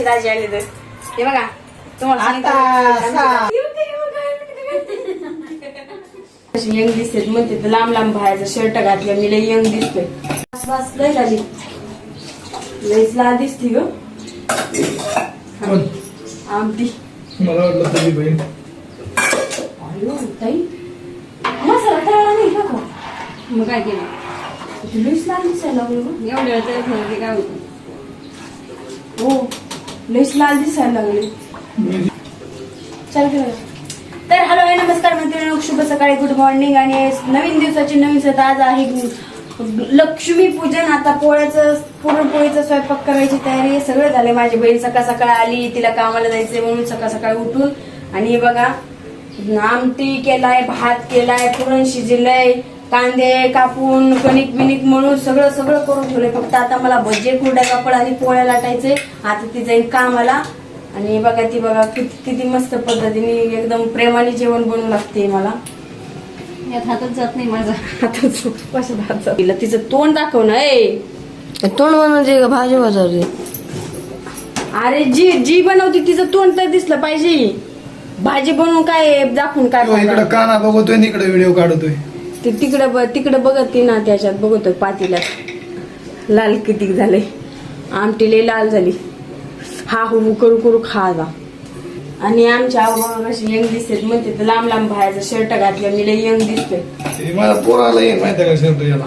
राजे आले तर. हे बघा तुम्हाला आता सांगितलं. सा- अशी यंग दिसते म्हणते तर लांब लांब बाहेरचा शर्ट घातलं मी लई यंग दिसतोय बस लय झाली. लईच लाल दिसती ग. कोण? आमटी. मला वाटलं तुझी बहीण. अयो ताई. मसाला तळला नाही का का मग काय केलं? लईच लाल दिसायला लागली गं. एवढं वेळ तरी काय होतं? हो. लईच लाल दिसायला लागली. चल तर हॅलो आहे नमस्कार मित्रांनो शुभ सकाळी गुड मॉर्निंग आणि नवीन दिवसाची नवीन सत आज आहे लक्ष्मी पूजन. आता पोळ्याचं पुरणपोळीचा स्वयंपाक करायची तयारी सगळं झाले माझी बहीण सकाळ सकाळ आली. तिला कामाला जायचंय म्हणून सकाळ सकाळी उठून. आणि बघा आमटी केलाय भात केलाय पुरण शिजलंय. कांदे कापून कणिक बिनिक म्हणून सगळं सगळं करून ठेवलंय. फक्त आता मला भजे कुरड्या कापड आणि पोळ्या लाटायचे. आता ती जाईल कामाला. आणि बघा ती बघा किती किती मस्त पद्धतीने एकदम प्रेमाने जेवण बनवू लागते मला. यात हातच जात नाही माझा. तिला तिचं तोंड दाखव ना ए. तोंड बनवते का भाजी बनवते? अरे जी जी बनवते तिचं तोंड तर दिसलं पाहिजे. भाजी बनवून काय दाखवून काय इकडं? काना बघतोय आणि इकडे व्हिडिओ काढतोय. ते तिकडे ब- तिकडे बघत ती ना त्याच्यात बघतोय पातील्यात लाल किती झाले आमटी लई लाल झाली. हा हु करू करू खा जा आणि आमच्या कशी यंग दिसते म्हणते तर लांब लांब बाहेरचा शर्ट घातलं मी लई यंग दिसतोय. ते मला पोराला येईल माहिती आहे का शर्ट याला?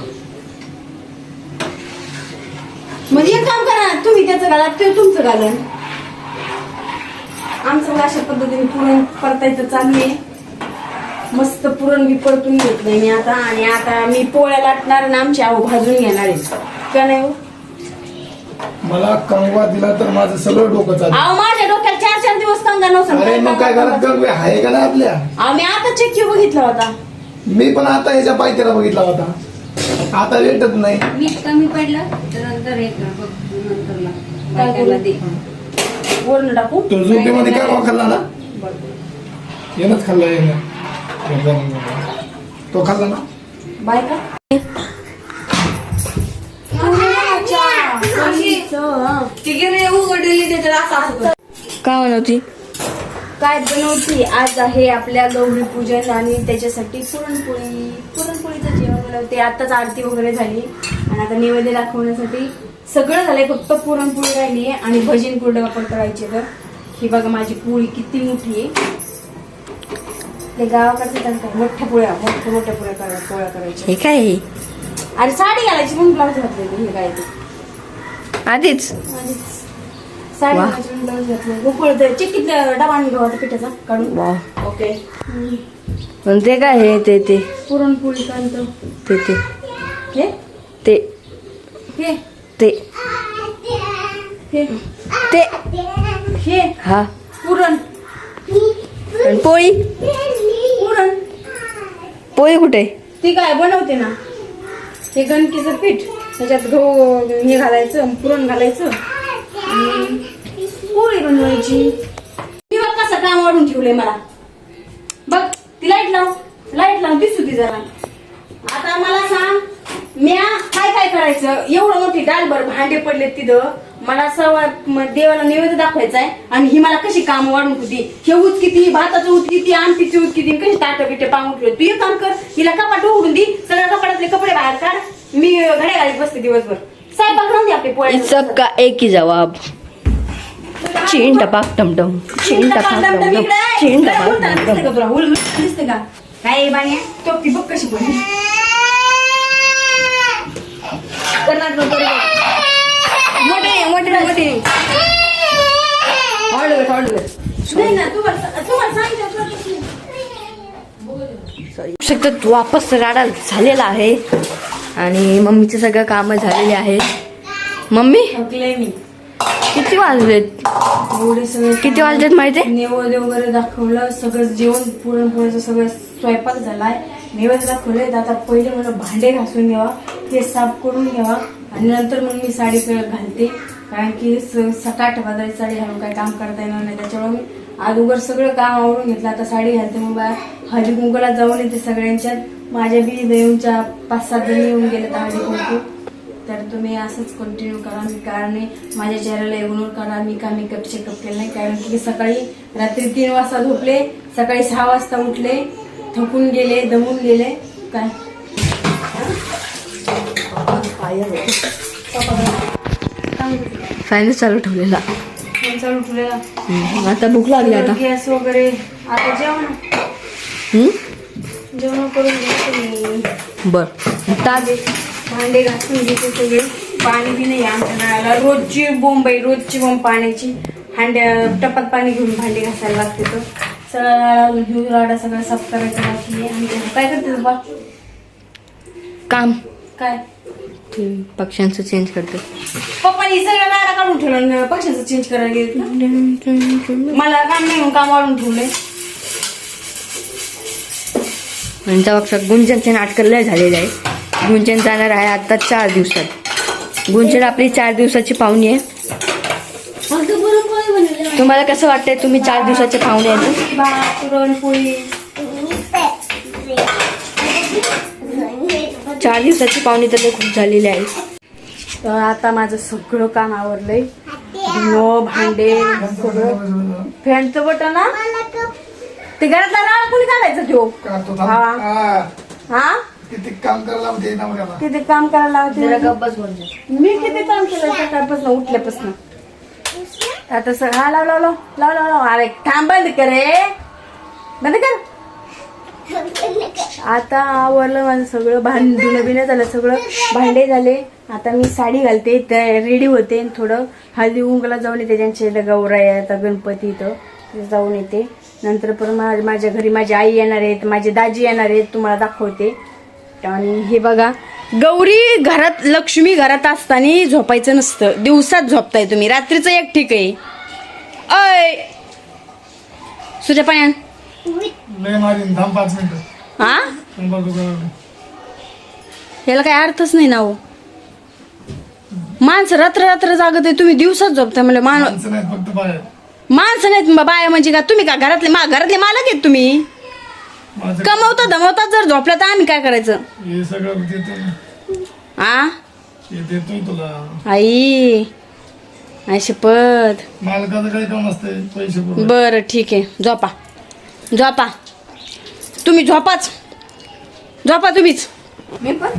म्हणजे एक काम करा तुम्ही त्याचं घाला ते तुमचं घालन आमचं अशा पद्धतीने पुरण परतायचं चाललंय मस्त पुरण बी परतून घेतलंय मी आता. आणि आता मी पोळ्या लाटणार आणि आमची आहो भाजून घेणार आहे. का नाही हो? मला कंगवा दिला तर माझं सगळं डोकं चालू अहो माझ्या डोक्यात चार चार दिवस कंगा नव्हता. अरे मग काय घरात कंगवे आहे का ना आपल्या? अहो मी आता चेक बघितला होता. मी पण आता ह्याच्या पायथ्याला बघितला होता. आता भेटत नाही. मीठ कमी पडलं तर नंतर हे कर बघ नंतरला काय बायकांना दे. वरण टाकू? तो झोपेमध्ये काय खाल्ला ना? येणच खाल्ला येणं तो खाल्ला ना? बाय का? काय बनवती? काय बनवते? आज आहे आपल्या गौरी पूजन आणि त्याच्यासाठी पुरणपोळी. पुरणपोळीचं जेवण बनवते. आताच आरती वगैरे झाली. आणि आता नैवेद्य दाखवण्यासाठी सगळं झालंय. फक्त पुरणपोळी राहिली आहे आणि भजन कुरडे वापर करायचे तर. ही बघा माझी पोळी किती मोठी आहे. गावाकडचे मोठ्या पोळ्या मोठ्या मोठ्या पोळ्या करा पोळ्या करायच्या. हे काय? आणि साडी घालायची म्हणून ब्लाऊज घातलेली हे काय ते? आधीच? आणि साडी वा. घालायची म्हणून ब्लाऊज घातलं. उकळतोय चिक्कीत डबा पिठाचा काढून. वा. ओके. पण ते काय आहे ते ते? पुरणपोळी ते ते. हे? ते. हे. ते. हे. ते. हे. हा. पुरण. आणि पोळी? पोळी कुठे? ती काय बनवते ना हे गणकीचं पीठ त्याच्यात गहू हे घालायचं पुरण घालायचं आणि पोळी बनवायची. मी बघ कसं काम वाढून ठेवलंय मला. बघ ती लाइट लाव. लाइट लाव दिसू ती जरा. आता मला सांग म्या काय करायचं? एवढं मोठी डालभर भांडे पडले तिथं. मला सवा देवाला नैवेद्य दाखवायचा आहे. आणि ही मला कशी काम वाढून होती? हे उच किती भाताचं उच किती आमटीची उच किती कशी ताटं बिटे पांगून ठेवलं? तू एक काम कर हिला कपाट उघडून दे सगळ्या कपाटातले कपडे बाहेर काढ. मी घड्या घालीत बसते दिवसभर. स्वयंपाक राहून दे आपली पोळ्या सबका एक ही जवाब चीन टपाक टमटम चीन टपाक टमटम चीन टपाक टमटम दिसते का काय तो ती बघ कशी बोलली मोठे मोठे मोठे. तुम्हाला सांगितलं शकतात वापस राडा झालेला आहे. आणि मम्मीचे सगळं कामं झालेली आहेत मम्मी? किती वाजलेत? किती वाजलेत माहिती? नैवेद्य वगैरे दाखवलं सगळं जेवण पुरणपोळीचं सगळं स्वयंपाक झालाय. नैवेद्य दाखवले आता पहिले मला भांडे घासून घ्यावा ते साफ करून घ्यावा आणि नंतर मग मी साडी घालते. कारण की स- आठ बाजारी साडी घालून काय काम करता येणार नाही. त्याच्यामुळे मी अगोदर सगळं काम आवडून घेतलं. आता साडी घालते मग बा- हळदी कुंकूला जाऊन येते सगळ्यांच्यात माझ्या बी देऊनच्या पाच सात जणी येऊन गेले तर हळदी कुंकू. तर तुम्ही असंच कंटिन्यू करा. मी कारण माझ्या चेहऱ्याला इग्नोर करा. मी का मेकअप चेकअप केलं नाही. कारण की सकाळी रात्री तीन वाजता झोपले. सकाळी सहा वाजता उठले. थकून गेले दमून गेले. काय? फॅन चालू ठेवलेला. चालू ठेवलेला. आता भूक लागली आता. गॅस वगैरे. आता जेवण? जेवण करून बर. ताज भांडे घासून घेते सगळे. पाणी बी नाही आमच्या नळाला रोजची बोंब आहे रोजची बोंब पाण्याची. हांड्या टपात पाणी घेऊन भांडे घासायला लागते तर. सगळा राडा सगळं साफ करायचं बाकी आणि काय करते बा काम. काय? पक्ष्यांचं चेंज करते. पप्पानी सगळा नाडा काढून ठेवला आणि पक्षाचं चेंज करायला गेले मला काम नाही म्हणून काम वाढून ठेवलंय यांच्या पक्षात गुंजनचे नाटक लय झालेले आहे गुंजन जाणार आहे आता चार दिवसात. गुंजन आपली चार दिवसाची पाहुणी आहे. तुम्हाला कसं वाटतंय तुम्ही चार दिवसाचे पाहुणे आहेत? भात पुरणपोळी. चार दिवसाची पाहुणी तर खूप झालेली आहे. तर आता माझं सगळं काम आवरलंय. धुणं भांडे सगळं. फॅनचं बटन ना ते घरातला नाळ कोणी काढायचं तो हा. हा. हा? किती काम करायला होते नवऱ्याला? किती काम करायला लावते? मी किती काम केलं? सकाळपासून उठल्यापासून. आता सग हा लाव लाव लाव. लाव लाव लाव. अरे थांब बंद कर रे. बंद कर. आता आवरलं माझं सगळं भांड धुणं बिणं झालं सगळं भांडे झाले. आता मी साडी घालते रेडी होते. आणि थोडं हळदी उंगला जाऊन येते त्यांच्या इथं गौराई आता गणपती इथं. जाऊन येते. नंतर पण माझ्या घरी माझी आई येणार आहेत माझी दाजी येणार आहेत तुम्हाला दाखवते. आणि हे बघा गौरी घरात लक्ष्मी घरात असताना झोपायचं नसतं. दिवसात झोपताय तुम्ही. रात्रीचं एक ठीक आहे. अय! सुजा पाण्यान हा? याला काही अर्थच नाही ना हो. माणसं रात्र रात्र जागत आहे तुम्ही दिवसात झोपताय म्हणजे मान माणसं नाहीत फक्त बाहेर माणसं नाहीत मग बाया म्हणजे का? तुम्ही का घरातले मा घरातले मालक आहेत तुम्ही? कमवता धमवतात जर झोपला तर आम्ही काय करायचं? आ? आई आई शपथ. मालकाचं काही काम असतंय? पैसे. बरं ठीक आहे. झोपा. झोपा. तुम्ही झोपाच. झोपा तुम्हीच. मी पण.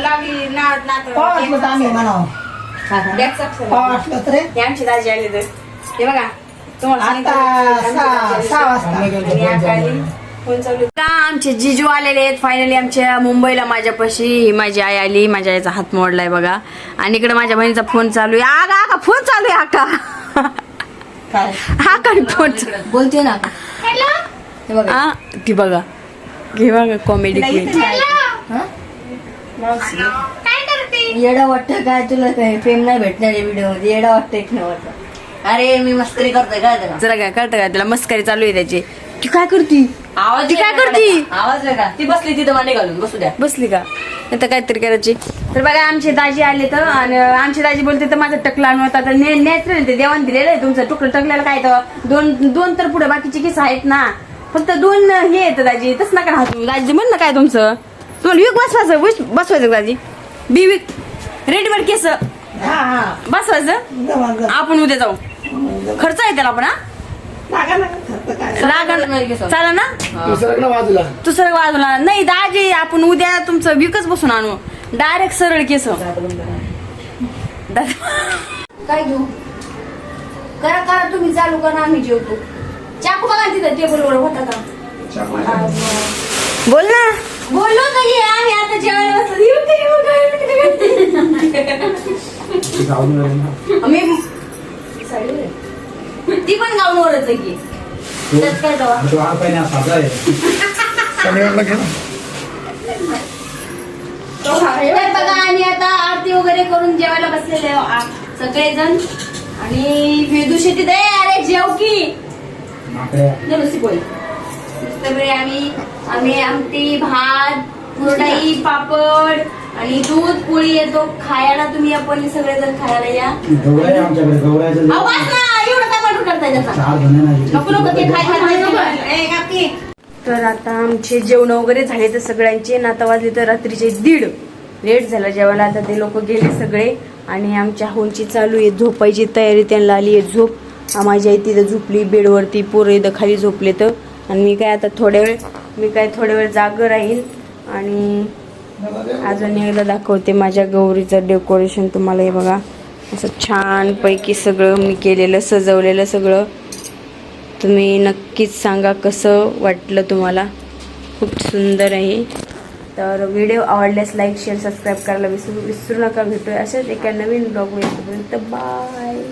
लागली नात. आमची दाजी आली तर. हे बघा. तुम्हाला आता सांगितलं, सहा आमची सहा वाजता. आणि आता आली, फोन चालू आहे. आता आमचे जिजू आलेले आहेत. फायनली आमच्या मुंबईला माझ्यापाशी. ही माझी आई आली. माझ्या आईचा हात मोडलाय बघा. आणि इकडे माझ्या बहिणीचा फोन चालू आहे. आगा आगा फोन चालू आहे आका. हा काय फोन बोलते ना. हा ती बघा. हे बघा कॉमेडी क्वीन येडा वाटतं काय तुला? काय फेम नाही भेटणार आहे व्हिडिओमध्ये येडा वाटतं एक अरे मी मस्करी करतोय काय त्याला जरा काय कळतं का तिला मस्करी चालू आहे त्याची. ती काय करती? आवाज ती काय करती? आवाज वेगळा ती बसली तिथं मांडे घालून. बसू द्या. बसली का? आता काहीतरी करायची. तर बघा आमचे दाजी आले तर आणि आमचे दाजी बोलते तर माझं टकला आणू आता. नॅचरल ते देवान दिलेलं आहे तुमचं. टुकलं टकल्याला काय तर दोन दोन तर पुढे बाकीचे केस आहेत ना. फक्त दोन हे येतं दाजी. तस नका राहतो दाजी म्हण ना काय तुमचं. तुम्हाला विक बसवायचं विक बसवायचं दाजी? बी विक. Readymade case. हा हा. बसवायचं. आपण उद्या जाऊ. खर्च आहे त्याला पण हा? लागा ना तू सरळ बाजूला. नाही दाजी आपण उद्या तुमचं विकच बसून आणू. डायरेक्ट सरळ केस. काय घेऊ? करा करा तुम्ही चालू करा आम्ही जेवतो. चाकू बघा तिथं टेबलवर होता का? बोल ना. बोललो तर ये आम्ही आता जेवायला बसलो. येऊ येऊ ती पण गाऊनवरच आहे की. त्यात काय तेव्हा शनिवारला घे ना. तर बघा आम्ही आता आरती वगैरे करून जेवायला बसलेले सगळेजण. आणि वेदू शेती दे अरे जेव की. पोळी नुसतं वेळी आम्ही आम्ही आमटी भात कुरडाई पापड आणि दूध पोळी येतो. खायला तुम्ही आपण सगळेजण खायला या. गवळ्या आमच्याकडे गवळ्याचं अहो, बस ना एवढं काय वाटू करताय त्याचा? चार जण नाही नको नको ते खाय खाय खाय तर आता आमचे जेवण वगैरे झाले तर सगळ्यांचे आता वाजले तर रात्रीचे दीड. लेट झाला जेवायला आता ते लोक गेले सगळे आणि आमच्या होंची चालू आहे. झोपायची तयारी त्यांना आली आहे. झोप माझी आई तिथं झोपली बेडवरती पोरं इथं खाली झोपले तर. आणि मी काय आता थोड्या वेळ मी काय थोड्या वेळ जागं राहील आणि अजून एकदा दाखवते माझ्या गौरीचं डेकोरेशन तुम्हाला. हे बघा असं छानपैकी सगळं मी केलेलं सजवलेलं सगळं. तुम्ही नक्कीच सांगा कसं वाटलं तुम्हाला. खूप सुंदर आहे. तर व्हिडिओ आवडल्यास लाईक शेअर सबस्क्राईब करायला विसरू विसरू नका. भेटूया अशाच एका नवीन ब्लॉग मिळेपर्यंत बाय